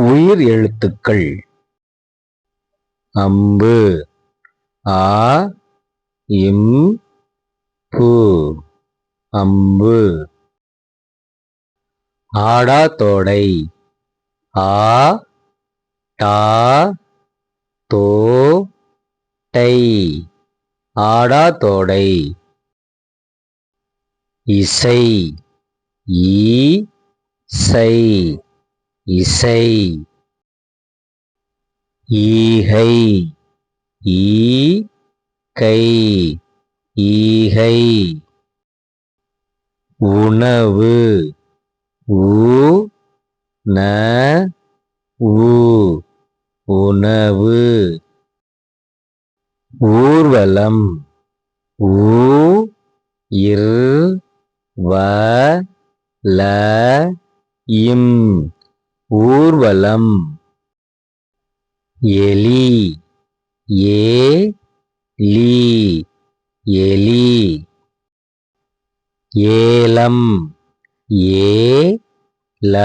உயிர் எழுத்துக்கள். அம்பு. ஆ இம் பு. அம்பு. ஆடாதோடை ஆ டா தோ டை. ஆடாதோடை இசை. ஈ சை. இசை ஈகை ஈ கை ஈகை. உணவு ஊ ந ஊ உணவு. ஊர்வலம் ஊ இர் வ ல இம். ஊர்வலம். எலி. ஏ லீ எலி. ஏலம். ஏ ல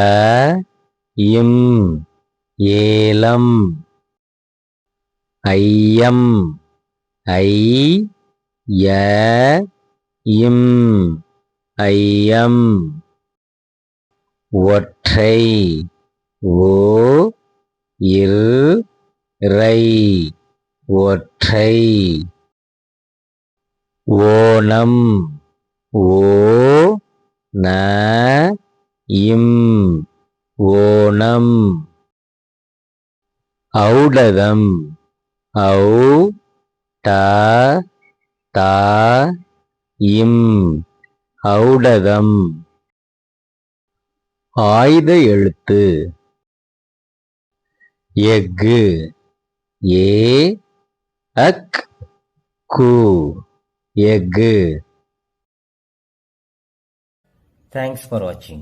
இம் ஏலம். ஐயம். ஐ ய இம் ஐயம். ஒற்றை. ஓ இல் ரை ஒற்றை. ஓணம் ஓ ந இம் ஓணம். ஔடதம் ஔ ட த இம் ஔடதம். ஆயுத எழுத்து எஃகு ஏ அக் கு எஃகு Thanks for watching.